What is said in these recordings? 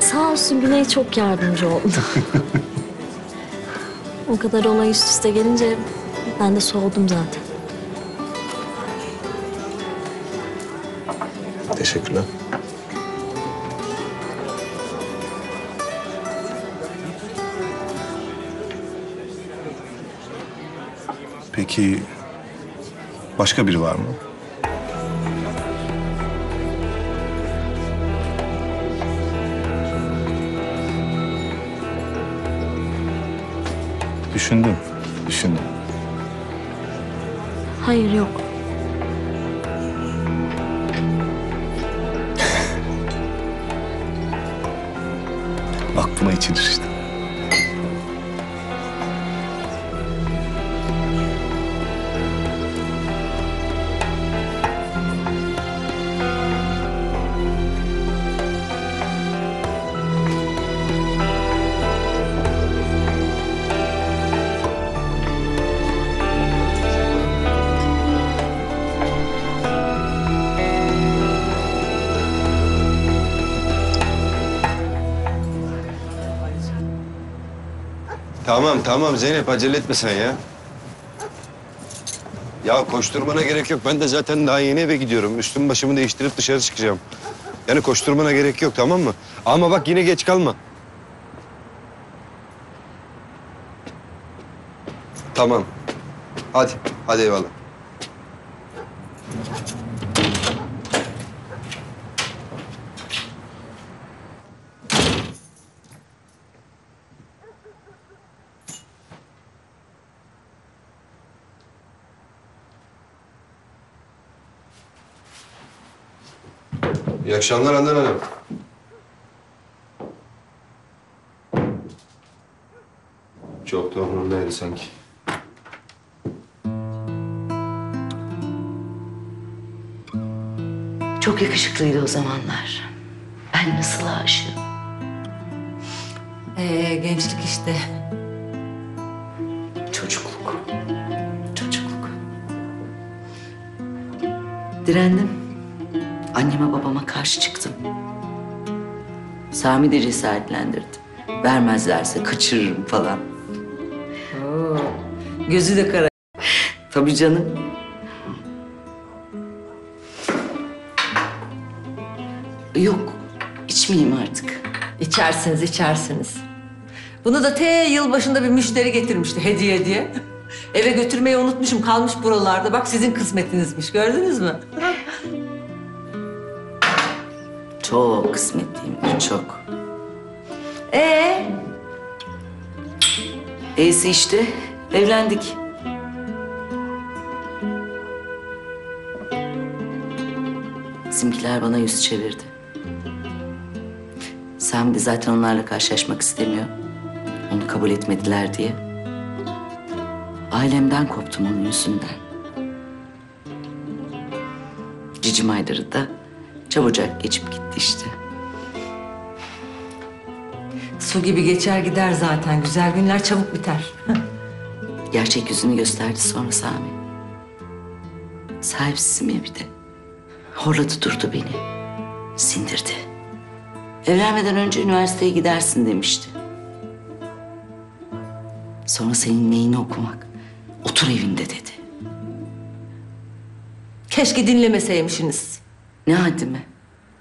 Sağ olsun Güney çok yardımcı oldu. o kadar olay üst üste gelince ben de soğudum zaten. Teşekkürler. Peki başka biri var mı? Düşündüm, düşündüm. Hayır yok. Aklıma içilir işte. Tamam tamam Zeynep acele etme sen ya. Ya koşturmana gerek yok. Ben de zaten daha yeni eve gidiyorum. Üstüm başımı değiştirip dışarı çıkacağım. Yani koşturmana gerek yok tamam mı? Ama bak yine geç kalma. Tamam. Hadi. Hadi eyvallah. İyi akşamlar Handan Hanım. Çok da umurumdaydı sanki. Çok yakışıklıydı o zamanlar. Ben nasıl aşığım. Ee, gençlik işte. Çocukluk. Çocukluk. Direndim. Anneme babama karşı çıktım. Sami de cesaretlendirdi. Vermezlerse kaçırırım falan. Oo, gözü de kara. Tabii canım. Yok, içmeyeyim artık. İçersiniz, içersiniz. Bunu da te yılbaşında bir müşteri getirmişti hediye diye. Eve götürmeyi unutmuşum, kalmış buralarda. Bak sizin kısmetinizmiş, gördünüz mü? Çok kısmetliyimdir, çok. Ee, Eysi işte, evlendik. Bizimkiler bana yüz çevirdi. Sami de zaten onlarla karşılaşmak istemiyor. Onu kabul etmediler diye. Ailemden koptum onun yüzünden. Cicim ayları da çabucak geçip gitti işte. su gibi geçer gider zaten. Güzel günler çabuk biter. Gerçek yüzünü gösterdi sonra Sami. Sahipsizim ya bir de. Horladı durdu beni. Sindirdi. Evlenmeden önce üniversiteye gidersin demişti. Sonra senin neyini okumak? Otur evinde dedi. Keşke dinlemeseymişsiniz. Ne haddime?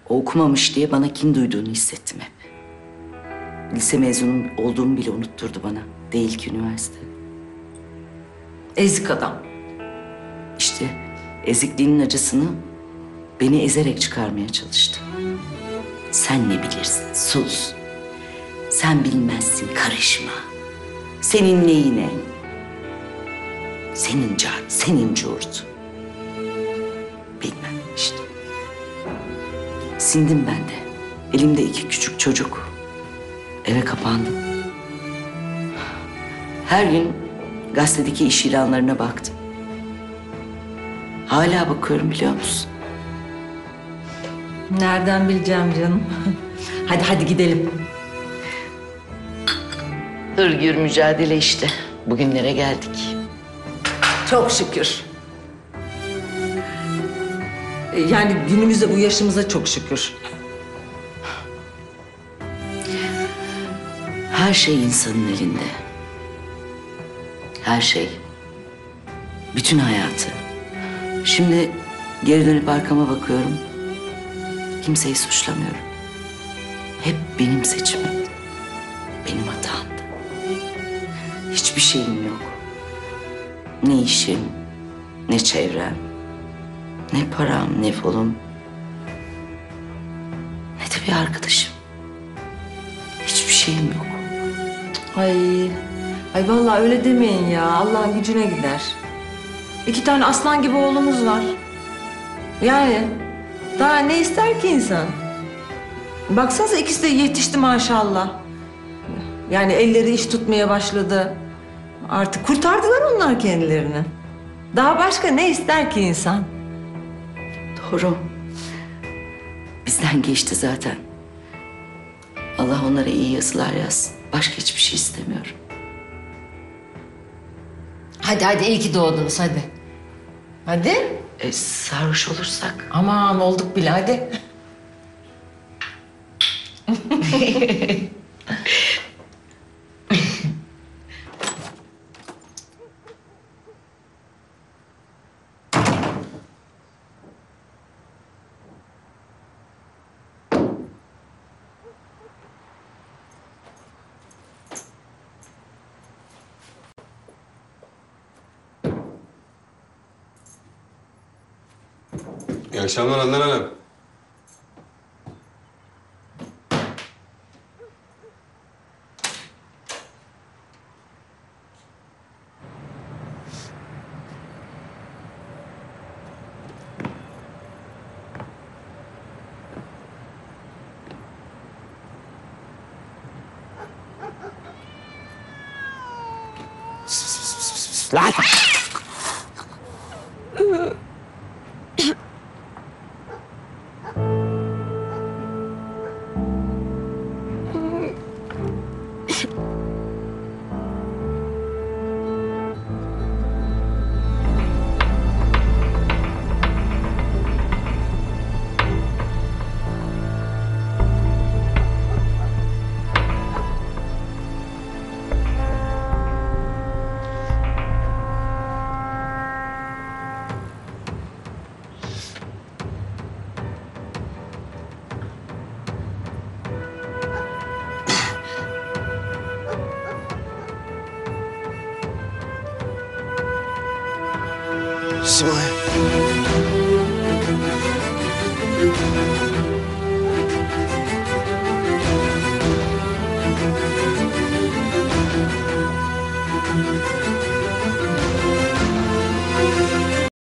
O okumamış diye bana kin duyduğunu hissettim hep. Lise mezunum olduğumu bile unutturdu bana. Değil ki üniversite. Ezik adam. İşte ezikliğinin acısını beni ezerek çıkarmaya çalıştı. Sen ne bilirsin? Sus. Sen bilmezsin, karışma. Senin neyine? Senin car, senin curt. Bilmem işte. Sindim ben de. Elimde iki küçük çocuk. Eve kapandım. Her gün gazetedeki iş ilanlarına baktım. Hala bakıyorum biliyor musun? Nereden bileceğim canım? hadi hadi gidelim. Hırgür mücadele işte. Bugünlere geldik. Çok şükür. E, Yani günümüzde bu yaşımıza çok şükür. Her şey insanın elinde. Her şey. Bütün hayatı. Şimdi geri dönüp arkama bakıyorum. Kimseyi suçlamıyorum. Hep benim seçimim. Benim hatamdı. Hiçbir şeyim yok. Ne işim, ne çevrem, ne param, ne folum, ne de bir arkadaşım. Hiçbir şeyim yok. Ay, ay vallahi öyle demeyin ya. Allah'ın gücüne gider. İki tane aslan gibi oğlumuz var. Yani daha ne ister ki insan? Baksanıza ikisi de yetişti maşallah. Yani elleri iş tutmaya başladı. Artık kurtardılar onlar kendilerini. Daha başka ne ister ki insan? Doğru. Bizden geçti zaten. Allah onlara iyi yazılar yazsın. Başka hiçbir şey istemiyorum. Hadi hadi iyi ki doğdunuz hadi. Hadi. E, sarhoş olursak Aman olduk bile hadi. İyi akşamlar Handan Hanım. Why?